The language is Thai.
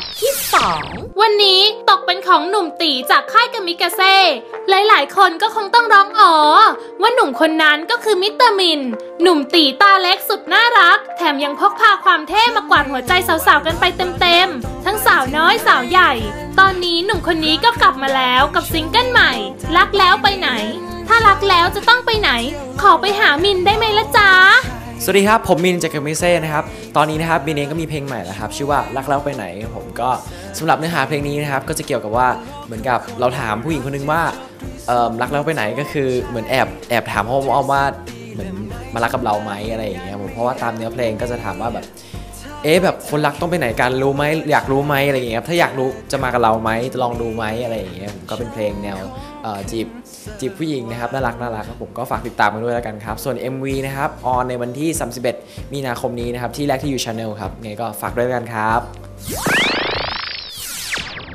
ดที่ 2 วันนี้ตกเป็นของหนุ่มตีจากค่ายกามิกาเซ่ หลายๆ คนก็คงต้องร้องอ๋อ ว่าหนุ่มคนนั้นก็คือมิสเตอร์มิน หนุ่มตีตาเล็กสุดน่ารัก แถมยังพกพาความเท่มากวาดหัวใจสาวๆ กันไปเต็มๆ ทั้งสาวน้อยสาวใหญ่ ตอนนี้หนุ่มคนนี้ก็กลับมาแล้วกับซิงเกิลใหม่ รักแล้วไปไหน ถ้ารักแล้วจะต้องไปไหน ขอไปหามินได้ไหมละจ๊ะ สวัสดีครับ ผมมินจากเกมิเซ่นะครับ ตอนนี้นะครับมินเองก็มีเพลงใหม่แล้วครับชื่อว่ารักแล้วไปไหน ผมก็สำหรับเนื้อหาเพลงนี้นะครับก็จะเกี่ยวกับว่าเหมือนกับเราถามผู้หญิงคนนึงว่ารักแล้วไปไหนก็คือเหมือนแอบแอบถามเขาว่าเหมือนมารักกับเราไหมอะไรอย่างเงี้ยผมเพราะว่าตามเนื้อเพลงก็จะถามว่าแบบ เอ๊ะแบบคนรักต้องไปไหนกันรู้ไหมอยากรู้ไหมอะไรอย่างเงี้ยครับถ้าอยากรู้จะมากับเราไหมจะลองดูไหมอะไรอย่างเงี้ยผมก็เป็นเพลงแนวจีบจีบผู้หญิงนะครับน่ารักน่ารักครับผมก็ฝากติดตามกันด้วยแล้วกันครับ ส่วน MV นะครับออนในวันที่ 31 มีนาคมนี้นะครับที่แรกที่ยูชาแนลครับไงก็ฝากด้วยกันครับ